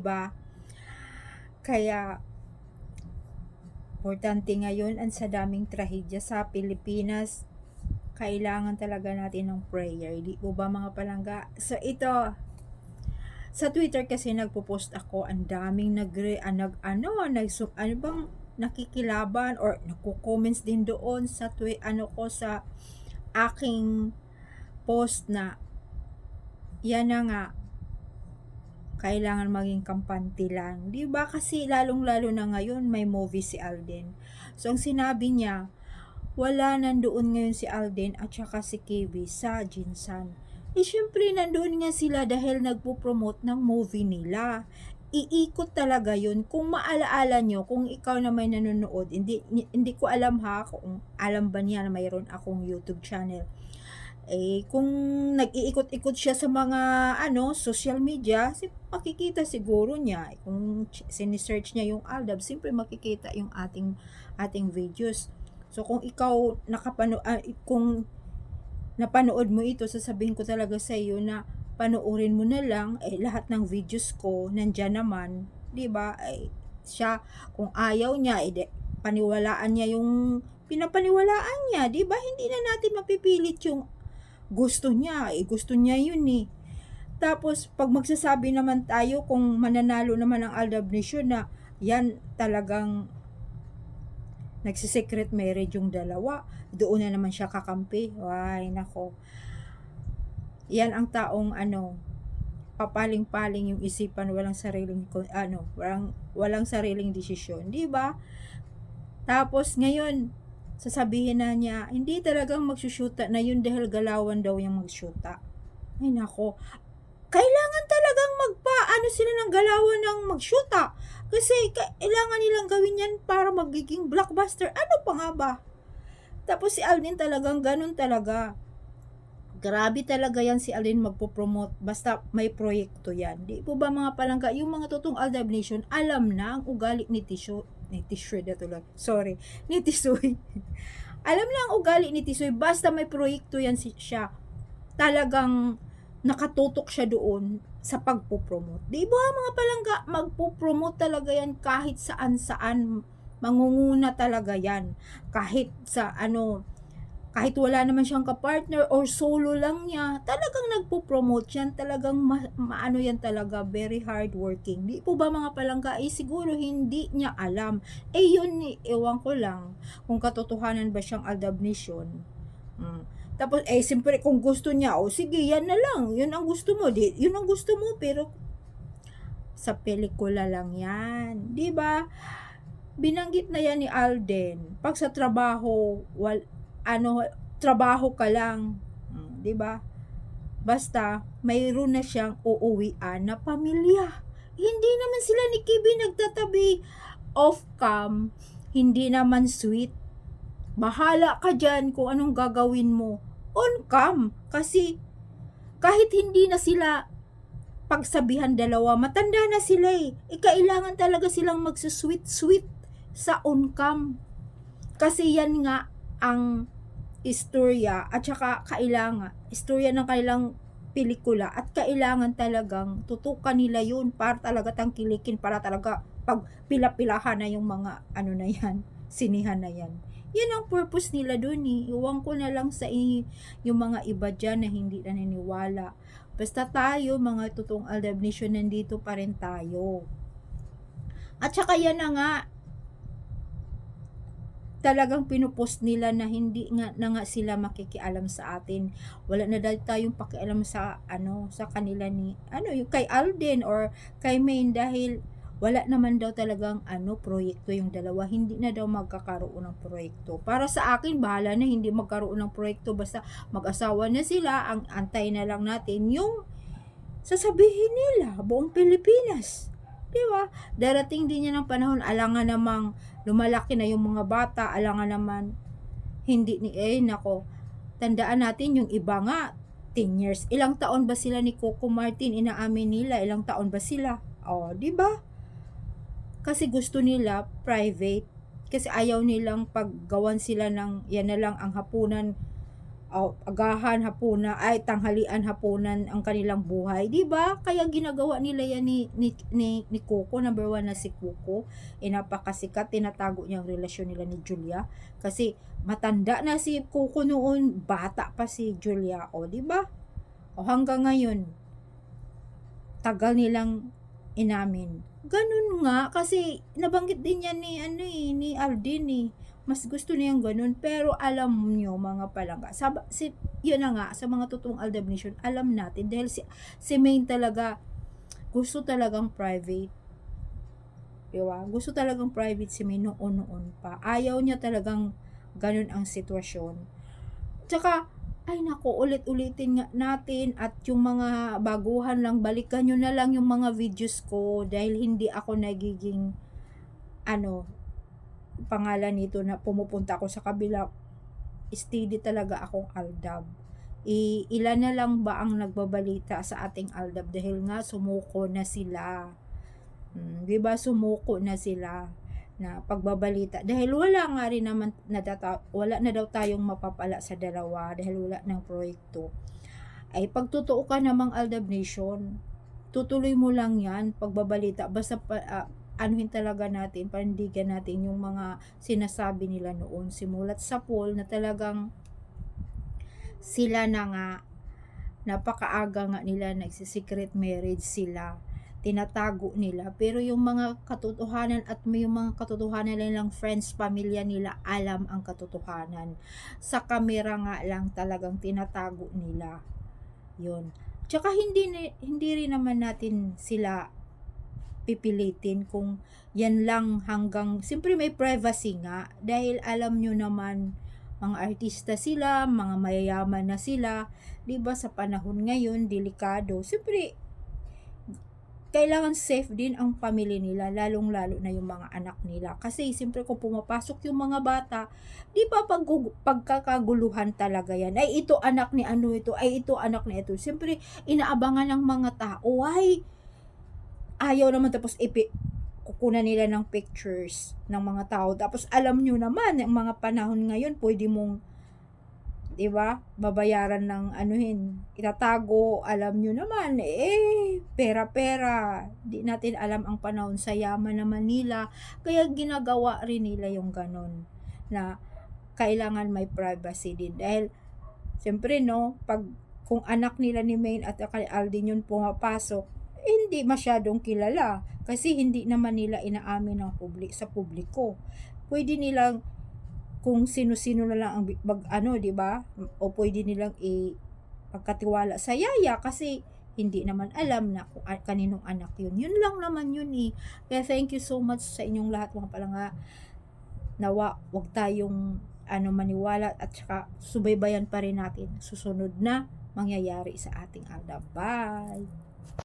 ba? Kaya, importante ngayon, ang sa daming trahedya sa Pilipinas, kailangan talaga natin ng prayer. Di po ba mga palangga? So, ito, sa Twitter kasi nagpo-post ako, ang daming nag, ah, nag ano, nag, ano bang nakikilaban or nagko-comments din doon sa twi, ano ko sa aking post na yan na nga kailangan maging kampante lang. 'Di ba? Kasi lalong-lalo na ngayon may movie si Alden. So ang sinabi niya, wala nandoon ngayon si Alden at saka si Kiwi sa Jinsan. Eh syempre nandoon nga sila dahil nagpo-promote ng movie nila. Iikot talaga yun. Kung maalaala nyo, kung ikaw na may nanonood, hindi, hindi ko alam ha, kung alam ba niya na mayroon akong YouTube channel eh kung nag-iikot-ikot siya sa mga ano social media, si makikita siguro niya kung sinisearch niya yung Aldab, siyempre makikita yung ating ating videos. So kung ikaw nakapano uh, kung napanood mo ito, sasabihin ko talaga sa iyo na panoorin mo na lang eh lahat ng videos ko nandiyan naman, 'di ba? Eh, siya kung ayaw niya eh, paniwalaan niya yung pinapaniwalaan niya, 'di ba? Hindi na natin mapipilit yung gusto niya, eh gusto niya yun eh. Tapos, pag magsasabi naman tayo kung mananalo naman ang Aldab Nation na yan talagang nagsisecret marriage yung dalawa, doon na naman siya kakampi. Ay, nako. Yan ang taong ano, papaling-paling yung isipan, walang sariling ano, walang walang sariling desisyon, 'di ba? Tapos ngayon, sasabihin na niya, hindi talagang magsusyuta na yun dahil galawan daw yung magsyuta. Ay nako, kailangan talagang magpa, ano sila ng galawan ng magsyuta. Kasi kailangan nilang gawin yan para magiging blockbuster. Ano pa nga ba? Tapos si Alden talagang ganun talaga. Grabe talaga yan si Alden magpo-promote basta may proyekto yan. Di po ba mga palangga, yung mga totoong Aldab Nation, alam na ang ugali ni Tisho, ni Tishoy na tuloy. Sorry, ni Tisoy. Alam lang ang ugali ni Tisoy, basta may proyekto yan si siya. Talagang nakatutok siya doon sa pagpo-promote. Di ba mga palangga, magpo-promote talaga yan kahit saan-saan. Mangunguna talaga yan. Kahit sa ano, kahit wala naman siyang kapartner or solo lang niya, talagang nagpo-promote yan, talagang ma- maano yan talaga, very hard working. Di po ba mga palangga, eh siguro hindi niya alam. Eh yun, ewan ko lang, kung katotohanan ba siyang aldabnation. Hmm. Tapos, eh, siyempre, kung gusto niya, o oh, sige, yan na lang, yun ang gusto mo, di, yun ang gusto mo, pero sa pelikula lang yan. Di ba? Binanggit na yan ni Alden. Pag sa trabaho, wal, ano, trabaho ka lang, hmm, 'di ba? Basta mayroon na siyang uuwian na pamilya. Hindi naman sila ni Kibi nagtatabi off cam, hindi naman sweet. Bahala ka diyan kung anong gagawin mo on cam kasi kahit hindi na sila pagsabihan dalawa, matanda na sila eh. E kailangan talaga silang magsusweet-sweet sa on cam. Kasi yan nga ang istorya at saka kailangan, istorya ng kailang pelikula at kailangan talagang tutukan nila yun para talaga tangkilikin, para talaga pag pila-pilahan na yung mga ano na yan, sinihan na yan. Yan ang purpose nila doon eh. Iwan ko na lang sa inyo yung mga iba dyan na hindi naniniwala. Basta tayo, mga totoong Aldab Nation, nandito pa rin tayo. At saka yan na nga, talagang pinupost nila na hindi nga na nga sila makikialam sa atin. Wala na dahil tayong pakialam sa ano sa kanila ni ano yung kay Alden or kay Maine dahil wala naman daw talagang ano proyekto yung dalawa. Hindi na daw magkakaroon ng proyekto. Para sa akin bahala na hindi magkaroon ng proyekto. Basta mag-asawa na sila ang antay na lang natin yung sasabihin nila buong Pilipinas di ba darating din niya ng panahon alangan namang lumalaki na yung mga bata, alangan naman, hindi ni, eh, nako, tandaan natin yung iba nga, 10 years. Ilang taon ba sila ni Coco Martin? Inaamin nila, ilang taon ba sila? Oh, di ba? Kasi gusto nila private. Kasi ayaw nilang paggawan sila ng, yan na lang ang hapunan oh, agahan, hapunan, ay tanghalian, hapunan ang kanilang buhay, 'di ba? Kaya ginagawa nila 'yan ni ni ni, ni Coco, number one na si Coco, eh napakasikat, tinatago niya ang relasyon nila ni Julia kasi matanda na si Coco noon, bata pa si Julia, o 'di ba? O hanggang ngayon, tagal nilang inamin. Ganun nga kasi nabanggit din yan ni ano eh, ni Aldin eh. Mas gusto niyang ganun pero alam niyo mga palangga. Sa, si, yun na nga sa mga totoong Aldab alam natin dahil si, si Maine talaga gusto talagang private. Diba? Gusto talagang private si Maine noon-noon pa. Ayaw niya talagang ganun ang sitwasyon. Tsaka, ay nako, ulit-ulitin nga natin at yung mga baguhan lang, balikan nyo na lang yung mga videos ko dahil hindi ako nagiging ano, pangalan nito na pumupunta ako sa kabila steady talaga akong Aldab. I, ilan na lang ba ang nagbabalita sa ating Aldab dahil nga sumuko na sila. Hmm, 'di ba sumuko na sila na pagbabalita dahil wala nga rin naman nadata, wala na daw tayong mapapala sa dalawa dahil wala ng proyekto ay pagtotoo ka namang Aldab Nation tutuloy mo lang yan pagbabalita basta pa, ah, anuhin talaga natin panindigan natin yung mga sinasabi nila noon simulat sa poll na talagang sila na nga napakaaga nga nila nagsisecret marriage sila tinatago nila. Pero yung mga katotohanan at yung mga katotohanan nilang friends, pamilya nila, alam ang katotohanan. Sa kamera nga lang talagang tinatago nila. Yun. Tsaka hindi, hindi rin naman natin sila pipilitin kung yan lang hanggang, siyempre may privacy nga, dahil alam nyo naman, mga artista sila, mga mayayaman na sila, 'di ba sa panahon ngayon delikado. Siyempre kailangan safe din ang pamilya nila, lalong-lalo na yung mga anak nila. Kasi siyempre kung pumapasok yung mga bata, di ba pag, pagkakaguluhan talaga yan? Ay ito anak ni ano ito, ay ito anak ni ito. Siyempre inaabangan ng mga tao, ay ayaw naman tapos ipi, kukunan nila ng pictures ng mga tao. Tapos alam nyo naman, yung mga panahon ngayon, pwede mong 'di ba? Babayaran ng anuhin, itatago, alam nyo naman, eh, pera-pera. Di natin alam ang panahon sa yaman na Manila. Kaya ginagawa rin nila yung ganon na kailangan may privacy din. Dahil, siyempre, no, pag kung anak nila ni Maine at kay Aldin yun pumapasok, hindi masyadong kilala kasi hindi naman nila inaamin ng publik sa publiko. Pwede nilang kung sino-sino na lang ang mag ano, 'di ba? O pwede nilang i pagkatiwala sa yaya kasi hindi naman alam na kung kaninong anak yun. Yun lang naman yun eh. Kaya thank you so much sa inyong lahat mga palanga. Nawa, wag tayong ano maniwala at saka subaybayan pa rin natin susunod na mangyayari sa ating Alda. Bye!